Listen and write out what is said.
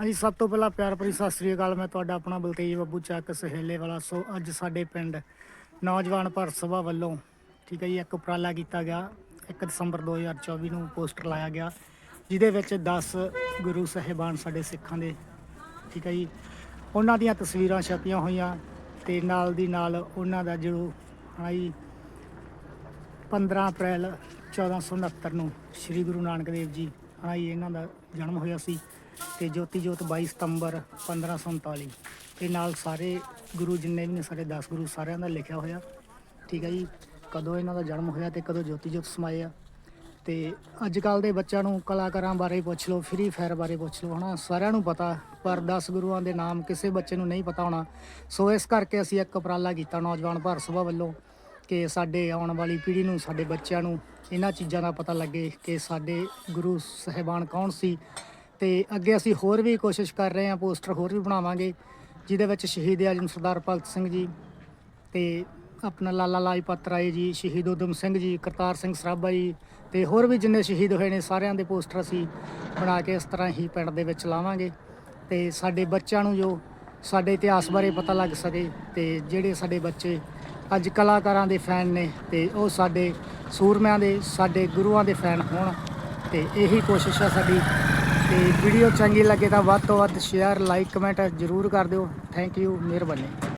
ਹਾਂਜੀ, ਸਭ ਤੋਂ ਪਹਿਲਾਂ ਪਿਆਰ ਭਰੀ ਸਤਿ ਸ੍ਰੀ ਅਕਾਲ। ਮੈਂ ਤੁਹਾਡਾ ਆਪਣਾ ਬਲਤੇਜ ਬੱਬੂ ਚੱਕ ਸਹੇਲੇ ਵਾਲਾ। ਸੋ ਅੱਜ ਸਾਡੇ ਪਿੰਡ ਨੌਜਵਾਨ ਭਾਰਤ ਸਭਾ ਵੱਲੋਂ, ਠੀਕ ਹੈ ਜੀ, ਇੱਕ ਉਪਰਾਲਾ ਕੀਤਾ ਗਿਆ। 1 ਦਸੰਬਰ 2024 ਨੂੰ ਪੋਸਟਰ ਲਾਇਆ ਗਿਆ, ਜਿਹਦੇ ਵਿੱਚ 10 ਗੁਰੂ ਸਾਹਿਬਾਨ ਸਾਡੇ ਸਿੱਖਾਂ ਦੇ, ਠੀਕ ਹੈ ਜੀ, ਉਹਨਾਂ ਦੀਆਂ ਤਸਵੀਰਾਂ ਛਪੀਆਂ ਹੋਈਆਂ ਤੇ ਨਾਲ ਦੀ ਨਾਲ ਉਹਨਾਂ ਦਾ ਜੋ ਹਾਂ ਜੀ 15 ਅਪ੍ਰੈਲ 1469 ਨੂੰ ਸ੍ਰੀ ਗੁਰੂ ਨਾਨਕ ਦੇਵ ਜੀ ਹਾਂ ਜੀ ਇਹਨਾਂ ਦਾ ਜਨਮ ਹੋਇਆ ਸੀ ਤੇ ਜੋਤੀ ਜੋਤ 22 ਸਤੰਬਰ 1539 ਤੇ ਨਾਲ ਸਾਰੇ ਗੁਰੂ ਜਿੰਨੇ ਵੀ ਨੇ, ਸਾਡੇ 10 ਗੁਰੂ ਸਾਰਿਆਂ ਦਾ ਲਿਖਿਆ ਹੋਇਆ। ਠੀਕ ਹੈ ਜੀ? ਕਦੋਂ ਇਹਨਾਂ ਦਾ ਜਨਮ ਹੋਇਆ ਤੇ ਕਦੋਂ ਜੋਤੀ ਜੋਤ ਸਮਾਏ ਆ। ਤੇ ਅੱਜ ਕੱਲ ਦੇ ਬੱਚਿਆਂ ਨੂੰ ਕਲਾਕਾਰਾਂ ਬਾਰੇ ਪੁੱਛ ਲਓ ਫ੍ਰੀ ਫਾਇਰ ਬਾਰੇ ਪੁੱਛ ਲਓ, ਹਨਾ? ਸਾਰਿਆਂ ਨੂੰ ਪਤਾ, ਪਰ 10 ਗੁਰੂਆਂ ਦੇ ਨਾਮ ਕਿਸੇ ਬੱਚੇ ਨੂੰ ਨਹੀਂ ਪਤਾ ਹੋਣਾ। ਸੋ ਇਸ ਕਰਕੇ ਅਸੀਂ ਇੱਕ ਉਪਰਾਲਾ ਕੀਤਾ ਨੌਜਵਾਨ ਭਾਰਤ ਸਭਾ ਵੱਲੋਂ ਕਿ ਸਾਡੇ ਆਉਣ ਵਾਲੀ ਪੀੜ੍ਹੀ ਨੂੰ, ਸਾਡੇ ਬੱਚਿਆਂ ਨੂੰ ਇਹਨਾਂ ਚੀਜ਼ਾਂ ਦਾ ਪਤਾ ਲੱਗੇ ਕਿ ਸਾਡੇ ਗੁਰੂ ਸਾਹਿਬਾਨ ਕੌਣ ਸੀ। ਤੇ ਅੱਗੇ ਅਸੀਂ ਹੋਰ ਵੀ ਕੋਸ਼ਿਸ਼ ਕਰ ਰਹੇ ਹਾਂ, ਪੋਸਟਰ ਹੋਰ ਵੀ ਬਣਾਵਾਂਗੇ, ਜਿਹਦੇ ਵਿੱਚ ਸ਼ਹੀਦ ਆਜਮ ਸਰਦਾਰ ਭਗਤ ਸਿੰਘ ਜੀ ਤੇ ਆਪਣਾ ਲਾਲਾ ਲਾਜਪਤ ਰਾਏ ਜੀ, ਸ਼ਹੀਦ ਊਧਮ ਸਿੰਘ ਜੀ, ਕਰਤਾਰ ਸਿੰਘ ਸਰਾਭਾ ਜੀ ਤੇ ਹੋਰ ਵੀ ਜਿੰਨੇ ਸ਼ਹੀਦ ਹੋਏ ਨੇ, ਸਾਰਿਆਂ ਦੇ ਪੋਸਟਰ ਅਸੀਂ ਬਣਾ ਕੇ ਇਸ ਤਰ੍ਹਾਂ ਹੀ ਪਿੰਡ ਦੇ ਵਿੱਚ ਲਾਵਾਂਗੇ। ਤੇ ਸਾਡੇ ਬੱਚਿਆਂ ਨੂੰ ਜੋ ਸਾਡੇ ਇਤਿਹਾਸ ਬਾਰੇ ਪਤਾ ਲੱਗ ਸਕੇ ਤੇ ਜਿਹੜੇ ਸਾਡੇ ਬੱਚੇ ਅੱਜ ਕਲਾਕਾਰਾਂ ਦੇ ਫੈਨ ਨੇ ਤੇ ਉਹ ਸਾਡੇ ਸੂਰਮਿਆਂ ਦੇ, ਸਾਡੇ ਗੁਰੂਆਂ ਦੇ ਫੈਨ ਹੋਣ ਤੇ ਇਹੀ ਕੋਸ਼ਿਸ਼ ਹੈ ਸਾਡੀ। ਤੇ ਵੀਡੀਓ ਚੰਗੀ ਲੱਗੇ ਤਾਂ ਵੱਧ ਤੋਂ ਵੱਧ ਸ਼ੇਅਰ ਲਾਈਕ ਕਮੈਂਟ ਜ਼ਰੂਰ ਕਰ ਦਿਓ। ਥੈਂਕ ਯੂ ਮਿਹਰਬਾਨੀ।